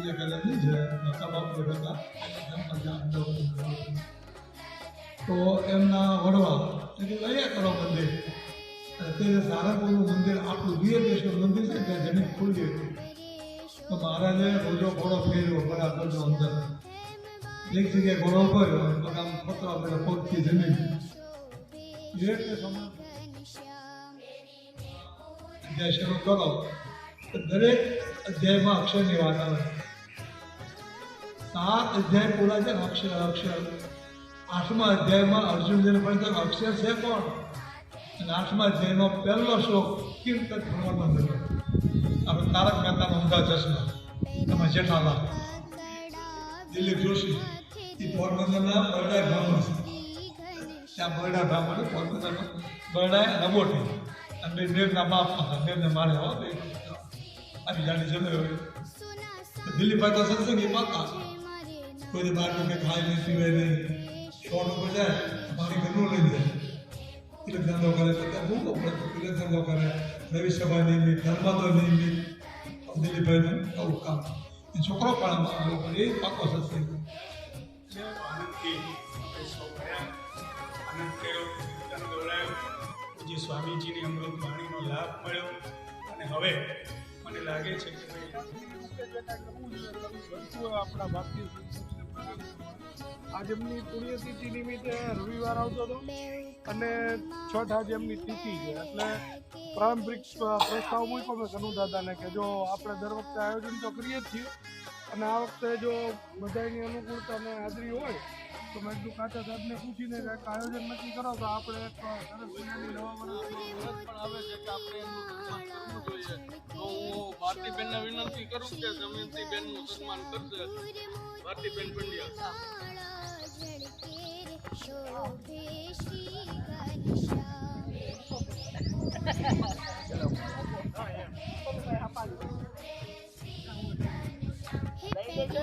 પૂજા કરેલી છે માતા બાપુ હતા એમના અંદર તો એમના વડવા એટલે અહીંયા કરો મંદિર. અત્યારે સારંગપુરનું મંદિર, આપણું દેશનું મંદિર છે, ત્યાં જમીન ખુલ્લી હતી. તો મહારાજે રોજો ઘોડો ફેર્યો બરાબરનો અંદર. એક જગ્યાએ ઘોડો કર્યો આમ પતરા પડે પગથી જમીન. એટલે તે સમય. અધ્યાય શરૂ કરો દરેક અધ્યાયમાં અક્ષરની વાત આવે. સાત અધ્યાય પૂરા છે અક્ષર અક્ષર. આઠમા અધ્યાયમાં અર્જુનજીને પણ તો અક્ષર છે કોણ? અને આઠમા અધ્યાયમાં પહેલો શ્લોક કીર્તન ભગવાનમાં થયો આપણે તારક મહેતાનો ઊંધા ચશ્મા. એમાં જેઠાલાલ દિલીપ જોશી. એ પોરબંદરના બરડાય બ્રાહ્મણ છે. ત્યાં બરડા બ્રાહ્મણ પોરબંદર બરડાય રમોટી. અને દેવના બાપ હતા. દેવને મારે હો આવી જાણી જમે હોય. દિલીપભાઈ તો સત્સંગી પાકા કોઈ બહાર કે ખાય નહીં પીવે નહીં શોર્ટ ઉપર જાય પાણી ઘરનું લઈ જાય તિલક ધંધો કરે તો ત્યાં ભૂખો પડે તો તિલક ધંધો કરે રવિ સભા નિયમિત ધર્માદો નિયમિત દિલીપભાઈનું આવું કામ એ છોકરો પણ આમાં આવ્યો પણ એ પાકો સત્સંગ આનંદથી આપણે સૌ કર્યા આનંદ કર્યો કીર્તન ગવડાયું જે સ્વામીજીની અમૃત વાણીનો લાભ મળ્યો અને હવે મને લાગે છે કે ભાઈ આપણા ભારતીય સંસ્કૃતિને પ્રણામ. આજે એમની પુણ્યતિથિ નિમિત્તે રવિવાર આવતો હતો. અને છઠ આજે એમની તિથિ છે. એટલે પ્રારંભિક પ્રસ્તાવ મૂક્યો મેં કનુ દાદાને કે જો આપણે દર વખતે આયોજન તો કરીએ જ છીએ. અને આ વખતે જો બધાની અનુકૂળતા અને હાજરી હોય, તો મેં કીધું કાચા સાહેબને પૂછીને કંઈક આયોજન નક્કી કરો તો આપણે એક સરસ ભારતીબેન પંડ્યા.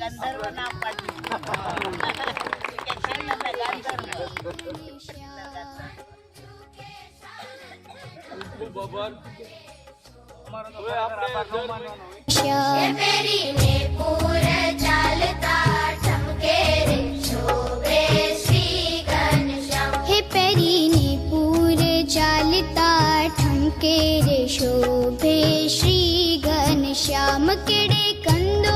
ગંધર્વ નામ પાડ્યું કે છે ને મેં ગંધર્વ ખૂબ આભાર હવે केरे शोभे श्री घन श्याम कन्दोरोघूघी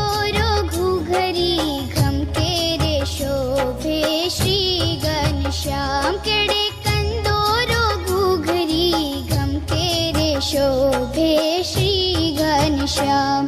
घम केरे शोभे श्री घन श्याम कन्दोरो भूघरि घम केरे शोभे श्री घन श्याम।